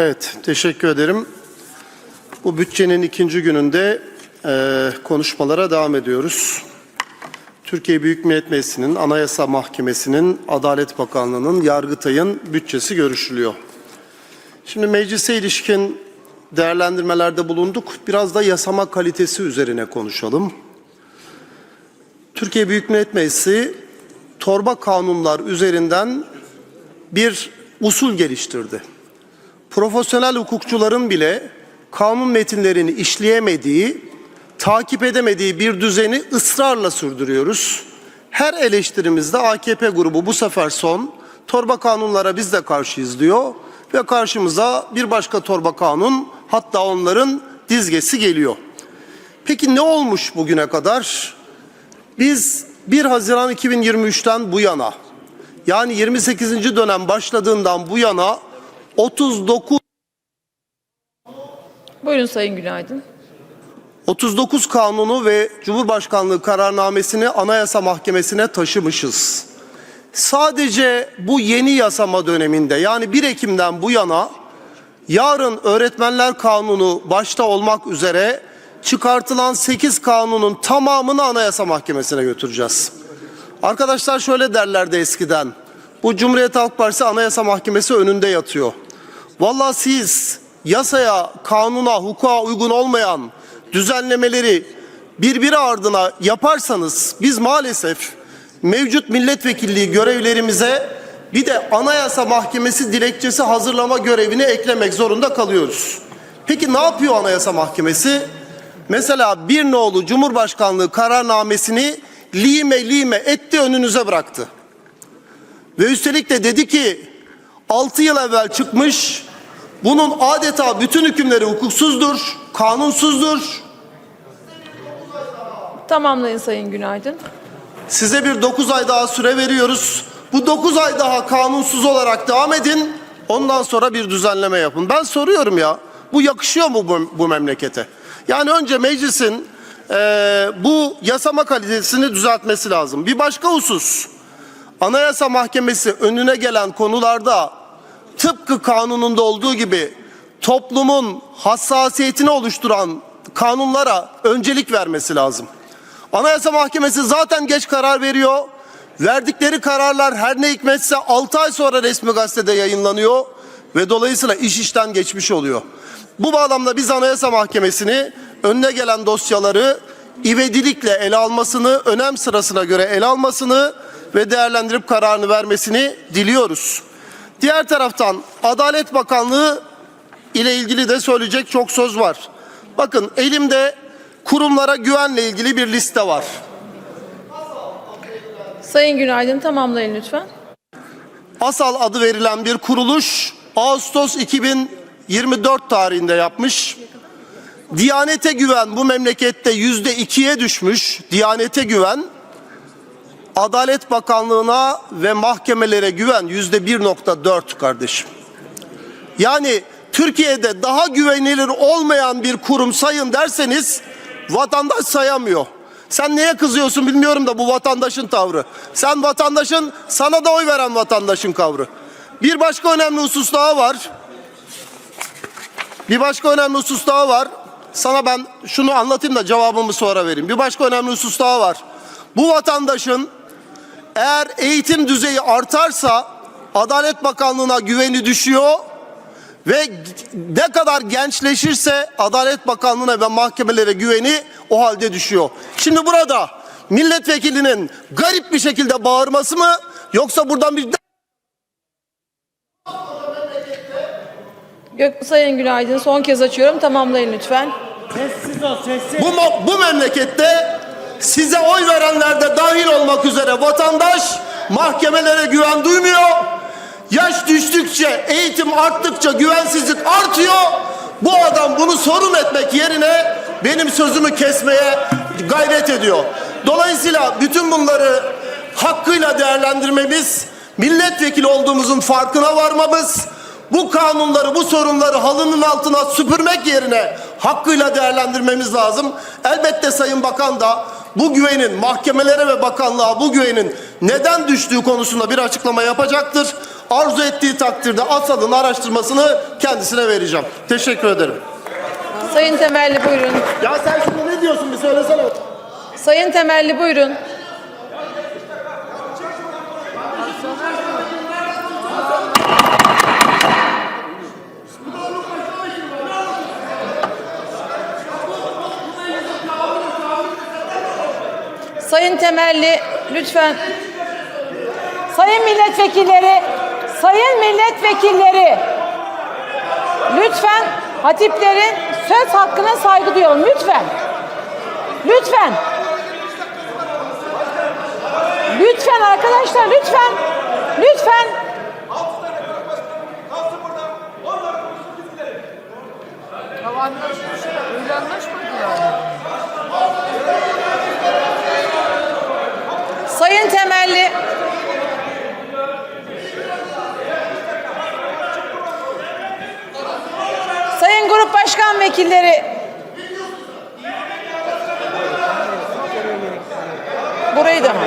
Evet, teşekkür ederim. Bu bütçenin ikinci gününde e, konuşmalara devam ediyoruz. Türkiye Büyük Millet Meclisi'nin, Anayasa Mahkemesi'nin, Adalet Bakanlığı'nın, Yargıtay'ın bütçesi görüşülüyor. Şimdi meclise ilişkin değerlendirmelerde bulunduk. Biraz da yasama kalitesi üzerine konuşalım. Türkiye Büyük Millet Meclisi torba kanunlar üzerinden bir usul geliştirdi profesyonel hukukçuların bile kanun metinlerini işleyemediği, takip edemediği bir düzeni ısrarla sürdürüyoruz. Her eleştirimizde AKP grubu bu sefer son, torba kanunlara biz de karşıyız diyor ve karşımıza bir başka torba kanun hatta onların dizgesi geliyor. Peki ne olmuş bugüne kadar? Biz 1 Haziran 2023'ten bu yana yani 28. dönem başladığından bu yana 39 Buyurun Sayın Günaydın. 39 kanunu ve Cumhurbaşkanlığı kararnamesini Anayasa Mahkemesi'ne taşımışız. Sadece bu yeni yasama döneminde yani 1 Ekim'den bu yana yarın öğretmenler kanunu başta olmak üzere çıkartılan 8 kanunun tamamını Anayasa Mahkemesi'ne götüreceğiz. Arkadaşlar şöyle derlerdi eskiden. Bu Cumhuriyet Halk Partisi Anayasa Mahkemesi önünde yatıyor. Vallahi siz yasaya, kanuna, hukuka uygun olmayan düzenlemeleri birbiri ardına yaparsanız biz maalesef mevcut milletvekilliği görevlerimize bir de Anayasa Mahkemesi dilekçesi hazırlama görevini eklemek zorunda kalıyoruz. Peki ne yapıyor Anayasa Mahkemesi? Mesela bir nolu Cumhurbaşkanlığı kararnamesini lime lime etti önünüze bıraktı. Ve üstelik de dedi ki 6 yıl evvel çıkmış bunun adeta bütün hükümleri hukuksuzdur, kanunsuzdur. Tamamlayın Sayın Günaydın. Size bir 9 ay daha süre veriyoruz. Bu 9 ay daha kanunsuz olarak devam edin. Ondan sonra bir düzenleme yapın. Ben soruyorum ya bu yakışıyor mu bu, bu memlekete? Yani önce meclisin eee, bu yasama kalitesini düzeltmesi lazım. Bir başka husus. Anayasa Mahkemesi önüne gelen konularda tıpkı kanununda olduğu gibi toplumun hassasiyetini oluşturan kanunlara öncelik vermesi lazım. Anayasa Mahkemesi zaten geç karar veriyor. Verdikleri kararlar her ne hikmetse 6 ay sonra resmi gazetede yayınlanıyor ve dolayısıyla iş işten geçmiş oluyor. Bu bağlamda biz Anayasa Mahkemesi'ni önüne gelen dosyaları ivedilikle ele almasını, önem sırasına göre ele almasını ve değerlendirip kararını vermesini diliyoruz. Diğer taraftan Adalet Bakanlığı ile ilgili de söyleyecek çok söz var. Bakın elimde kurumlara güvenle ilgili bir liste var. Sayın Günaydın tamamlayın lütfen. Asal adı verilen bir kuruluş Ağustos 2024 tarihinde yapmış. Diyanete güven bu memlekette yüzde ikiye düşmüş. Diyanete güven. Adalet Bakanlığı'na ve mahkemelere güven yüzde 1.4 kardeşim. Yani Türkiye'de daha güvenilir olmayan bir kurum sayın derseniz vatandaş sayamıyor. Sen neye kızıyorsun bilmiyorum da bu vatandaşın tavrı. Sen vatandaşın sana da oy veren vatandaşın tavrı. Bir başka önemli husus daha var. Bir başka önemli husus daha var. Sana ben şunu anlatayım da cevabımı sonra vereyim. Bir başka önemli husus daha var. Bu vatandaşın eğer eğitim düzeyi artarsa Adalet Bakanlığı'na güveni düşüyor ve ne kadar gençleşirse Adalet Bakanlığı'na ve mahkemelere güveni o halde düşüyor. Şimdi burada milletvekilinin garip bir şekilde bağırması mı yoksa buradan bir Gök Sayın Günaydın son kez açıyorum tamamlayın lütfen. Sessiz ol sessiz. bu, bu memlekette size oy verenler de dahil olmak üzere vatandaş mahkemelere güven duymuyor. Yaş düştükçe, eğitim arttıkça güvensizlik artıyor. Bu adam bunu sorun etmek yerine benim sözümü kesmeye gayret ediyor. Dolayısıyla bütün bunları hakkıyla değerlendirmemiz, milletvekili olduğumuzun farkına varmamız, bu kanunları, bu sorunları halının altına süpürmek yerine hakkıyla değerlendirmemiz lazım. Elbette Sayın Bakan da bu güvenin mahkemelere ve bakanlığa bu güvenin neden düştüğü konusunda bir açıklama yapacaktır. Arzu ettiği takdirde ASAD'ın araştırmasını kendisine vereceğim. Teşekkür ederim. Sayın Temelli buyurun. Ya sen şimdi ne diyorsun bir söylesene. Sayın Temelli buyurun. Sayın Temelli lütfen Sayın milletvekilleri, sayın milletvekilleri, lütfen hatiplerin söz hakkına saygı duyalım. Lütfen. Lütfen. Lütfen arkadaşlar, lütfen. Lütfen. Sayın Temelli. Sayın Grup Başkan Vekilleri. Burayı da mı?